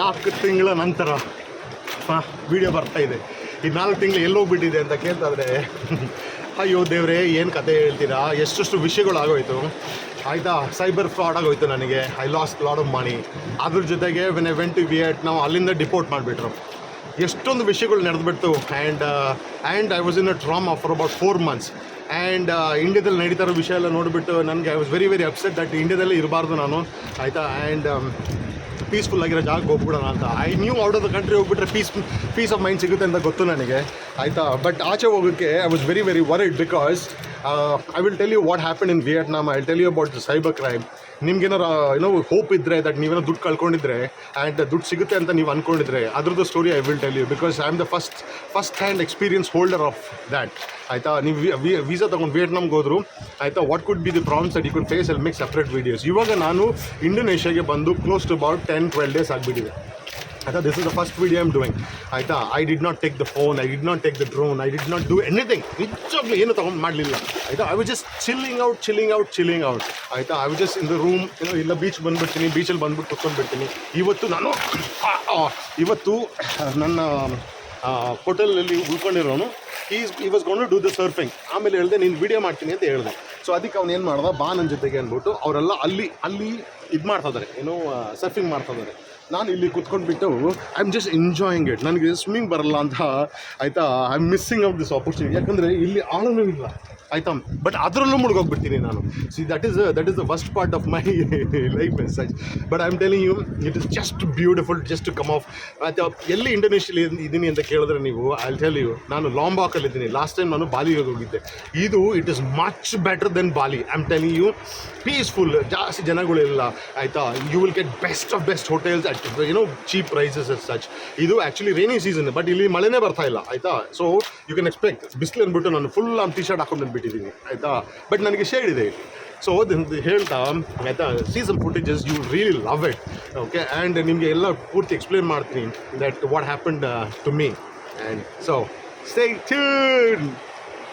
ನಾಲ್ಕು ತಿಂಗಳ ನಂತರ ವಿಡಿಯೋ ಬರ್ತಾ ಇದೆ. ಈ ನಾಲ್ಕು ತಿಂಗಳು ಎಲ್ಲೋಗ್ಬಿಟ್ಟಿದೆ ಅಂತ ಕೇಳ್ತಾರೆ ಅಯ್ಯೋ ದೇವ್ರೆ, ಏನು ಕತೆ ಹೇಳ್ತೀರಾ? ಎಷ್ಟೆಷ್ಟು ವಿಷಯಗಳು ಆಗೋಯ್ತು. ಆಯಿತಾ? ಸೈಬರ್ ಫ್ರಾಡ್ ಆಗೋಯ್ತು ನನಗೆ. I lost lot of money ಅದ್ರ ಜೊತೆಗೆ when I went to Viet ನಾವು ಅಲ್ಲಿಂದ ಡಿಪೋರ್ಟ್ ಮಾಡಿಬಿಟ್ರು. ಎಷ್ಟೊಂದು ವಿಷಯಗಳು ನಡೆದ್ಬಿಡ್ತು. And and I was in a trauma for about four months and ಇಂಡಿಯಾದಲ್ಲಿ ನಡೀತಾ ಇರೋ ವಿಷಯ ಎಲ್ಲ ನೋಡಿಬಿಟ್ಟು, ನನಗೆ I was very very upset that ಇಂಡಿಯಾದಲ್ಲೇ ಇರಬಾರ್ದು ನಾನು. ಆಯಿತಾ? ಆ್ಯಂಡ್ ಪೀಸ್ಫುಲ್ ಆಗಿರೋ ಜಾಗಕ್ಕೆ ಹೋಗ್ಬಿಡೋಣ ಅಂತ. I knew out of the country ಹೋಗ್ಬಿಟ್ರೆ ಪೀಸ್ ಪೀಸ್ ಆಫ್ ಮೈಂಡ್ ಸಿಗುತ್ತೆ ಅಂತ ಗೊತ್ತು ನನಗೆ. ಆಯಿತಾ? ಬಟ್ ಆಚೆ ಹೋಗೋಕ್ಕೆ I was very very worried because I will tell you what happen in Vietnam I tell you about cyber crime ನಿಮ್ಗೇನಾರು ಏನೋ hope ಇದ್ದರೆ ದಟ್ ನೀವೇನೋ ದುಡ್ಡು ಕಳ್ಕೊಂಡಿದ್ರೆ ಆ್ಯಂಡ್ ದುಡ್ಡು ಸಿಗುತ್ತೆ ಅಂತ ನೀವು ಅಂದ್ಕೊಂಡಿದ್ರೆ ಅದ್ರದ್ದು story I will tell you because I am the first first hand experience holder of that ಆಯಿತಾ? ನೀವು ವೀಸಾ ತೊಗೊಂಡು ವಿಯಟ್ನಾಮ್ಗೆ ಹೋದ್ರು, ಆಯಿತಾ? What could be the problems that you could face I'll make separate videos ಇವಾಗ ನಾನು ಇಂಡೋನೇಷ್ಯಾಗೆ ಬಂದು close to about ten twelve days ಆಗಿಬಿಟ್ಟಿದೆ. ಆಯಿತಾ this is the first video I'm doing ಆಯಿತಾ I did not take the phone I did not take the drone I did not do anything ನಿಜವಾಗ್ಲೂ ಏನು ತೊಗೊಂಡು ಮಾಡಲಿಲ್ಲ. ಆಯಿತಾ I was just chilling out chilling out chilling out ಆಯಿತಾ I was just in the room ಏನೋ ಇಲ್ಲ beach ಬಂದುಬಿಡ್ತೀನಿ ಬೀಚಲ್ಲಿ ಬಂದ್ಬಿಟ್ಟು ಕುತ್ಕೊಂಡ್ಬಿಡ್ತೀನಿ. ಇವತ್ತು ನಾನು ಇವತ್ತು ನನ್ನ ಹೋಟೆಲಲ್ಲಿ ಉಳ್ಕೊಂಡಿರೋನು. He's he was gonna do the surfing ಆಮೇಲೆ ಹೇಳಿದೆ, ನೀನು ವಿಡಿಯೋ ಮಾಡ್ತೀನಿ ಅಂತ ಹೇಳಿದೆ. ಸೊ ಅದಕ್ಕೆ ಅವ್ನು ಏನು ಮಾಡ್ದ? ಬಾ ನನ್ನ ಜೊತೆಗೆ ಅಂದ್ಬಿಟ್ಟು ಅವರೆಲ್ಲ ಅಲ್ಲಿ ಅಲ್ಲಿ ಇದು ಮಾಡ್ತಾ ಇದ್ದಾರೆ ಏನೋ ಸರ್ಫಿಂಗ್ ಮಾಡ್ತಾ ಇದ್ದಾರೆ ನಾನು ಇಲ್ಲಿ ಕುತ್ಕೊಂಡ್ಬಿಟ್ಟು I am just enjoying it ನನಗೆ ಸ್ವಿಮ್ಮಿಂಗ್ ಬರಲ್ಲ ಅಂತ ಆಯಿತಾ? I am missing of this opportunity ಯಾಕಂದರೆ ಇಲ್ಲಿ ಆಳನೂ ಇಲ್ಲ. ಆಯಿತಾ. ಬಟ್ ಅದರಲ್ಲೂ ಮುಳುಗೋಗ್ಬಿಡ್ತೀನಿ ನಾನು. See that is that is the first part of my life message but I am telling you it is just beautiful just come of ಮತ್ತೆ ಎಲ್ಲಿ ಇಂಡೋನೇಷ್ಯಲ್ಲಿ ಇದ್ದೀನಿ ಅಂತ ಕೇಳಿದ್ರೆ ನೀವು ಐ ಟೆಲ್ ಯು ನಾನು ಲಾಂಬಾಕಲ್ಲಿ ಇದ್ದೀನಿ. ಲಾಸ್ಟ್ ಟೈಮ್ ನಾನು ಬಾಲಿಗೆ ಹೋಗಿದ್ದೆ. ಇದು it is much better than Bali I am telling you peaceful ಜಾಸ್ತಿ ಜನಗಳಿಲ್ಲ ಆಯಿತಾ? You will get best of best hotels at ಏನೋ ಚೀಪ್ ಪ್ರೈಸಸ್ ಅಸ್ ಸಚ್ ಇದು ಆ್ಯಕ್ಚುಲಿ ರೈನಿ ಸೀಸನ್ ಬಟ್ ಇಲ್ಲಿ ಮಳೆನೇ ಬರ್ತಾ ಇಲ್ಲ. ಆಯಿತಾ? ಸೊ ಯು ಕ್ಯಾನ್ ಎಕ್ಸ್ಪೆಕ್ಟ್ ಬಿಸಿಲು ಅಂದ್ಬಿಟ್ಟು ನಾನು ಫುಲ್ ಆಮ್ ಟಿ ಶರ್ಟ್ ಹಾಕೊಂಡು ಬಂದುಬಿಟ್ಟಿದ್ದೀನಿ ಆಯಿತಾ? ಬಟ್ ನನಗೆ ಶೇಡ್ ಇದೆ ಸೊ ಹೇಳ್ತಾ, ಆಯಿತಾ? Season footages you really love it okay and ನಿಮಗೆ ಎಲ್ಲ ಪೂರ್ತಿ ಎಕ್ಸ್ಪ್ಲೇನ್ ಮಾಡ್ತೀನಿ that what happen to me and so stay tune